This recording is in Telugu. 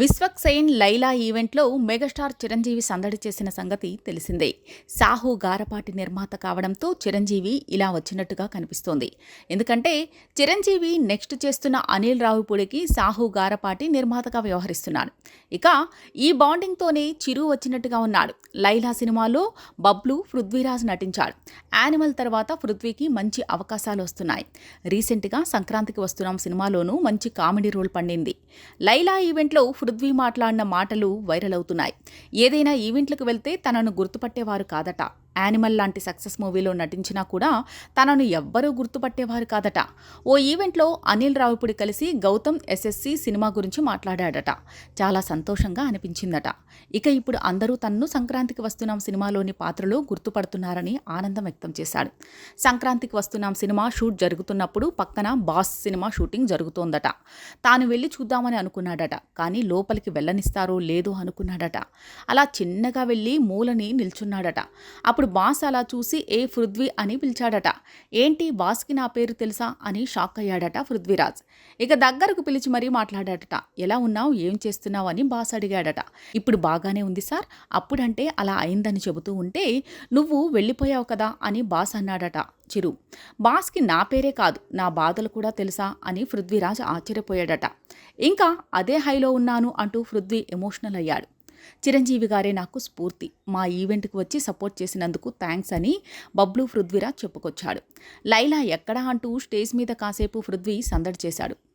విశ్వక్సేన్ లైలా ఈవెంట్లో మెగాస్టార్ చిరంజీవి సందడి చేసిన సంగతి తెలిసిందే. సాహు గారపాటి నిర్మాత కావడంతో చిరంజీవి ఇలా వచ్చినట్టుగా కనిపిస్తోంది. ఎందుకంటే చిరంజీవి నెక్స్ట్ చేస్తున్న అనిల్ రావుపూడికి సాహు గారపాటి నిర్మాతగా వ్యవహరిస్తున్నాడు. ఇక ఈ బాండింగ్తోనే చిరు వచ్చినట్టుగా ఉన్నాడు. లైలా సినిమాలో బబ్లు పృథ్వీరాజ్ నటించాడు. యానిమల్ తర్వాత పృథ్వీకి మంచి అవకాశాలు వస్తున్నాయి. రీసెంట్గా సంక్రాంతికి వస్తున్నాం సినిమాలోనూ మంచి కామెడీ రోల్ పండింది. లైలా ఈవెంట్లో పృథ్వీ మాట్లాడిన మాటలు వైరల్ అవుతున్నాయి. ఏదైనా ఈవెంట్లకు వెళ్తే తనను గుర్తుపట్టేవారు కాదట. యానిమల్ లాంటి సక్సెస్ మూవీలో నటించినా కూడా తనను ఎవ్వరూ గుర్తుపట్టేవారు కాదట. ఓ ఈవెంట్లో అనిల్ రావిపుడి కలిసి గౌతమ్ ఎస్ఎస్సి సినిమా గురించి మాట్లాడాడట. చాలా సంతోషంగా అనిపించిందట. ఇక ఇప్పుడు అందరూ తన్ను సంక్రాంతికి వస్తున్నాం సినిమాలోని పాత్రలో గుర్తుపడుతున్నారని ఆనందం వ్యక్తం చేశాడు. సంక్రాంతికి వస్తున్నాం సినిమా షూట్ జరుగుతున్నప్పుడు పక్కన బాస్ సినిమా షూటింగ్ జరుగుతోందట. తాను వెళ్ళి చూద్దామని అనుకున్నాడట. కానీ లోపలికి వెళ్ళనిస్తారో లేదో అనుకున్నాడట. అలా చిన్నగా వెళ్ళి మూలని నిల్చున్నాడట. అప్పుడు బాస్ అలా చూసి ఏ పృథ్వీ అని పిలిచాడట. ఏంటి బాస్కి నా పేరు తెలుసా అని షాక్ అయ్యాడట పృథ్వీరాజ్. ఇక దగ్గరకు పిలిచి మరీ మాట్లాడాడట. ఎలా ఉన్నావు? ఏం చేస్తున్నావు? అని బాస్ అడిగాడట. ఇప్పుడు బాగానే ఉంది సార్. అప్పుడంటే అలా అయిందని చెబుతూ ఉంటే నువ్వు వెళ్ళిపోయావు కదా అని బాస్ అన్నాడట చిరు. బాస్కి నా పేరే కాదు నా బాధలు కూడా తెలుసా అని పృథ్వీరాజ్ ఆశ్చర్యపోయాడట. ఇంకా అదే హైలో ఉన్నాను అంటూ పృథ్వీ ఎమోషనల్ అయ్యాడు. చిరంజీవి గారే నాకు స్ఫూర్తి. మా ఈవెంట్కి వచ్చి సపోర్ట్ చేసినందుకు థ్యాంక్స్ అని బబ్లు పృథ్వీరాజ్ చెప్పుకొచ్చాడు. లైలా ఎక్కడా అంటూ స్టేజ్ మీద కాసేపు పృథ్వీ సందడి చేశాడు.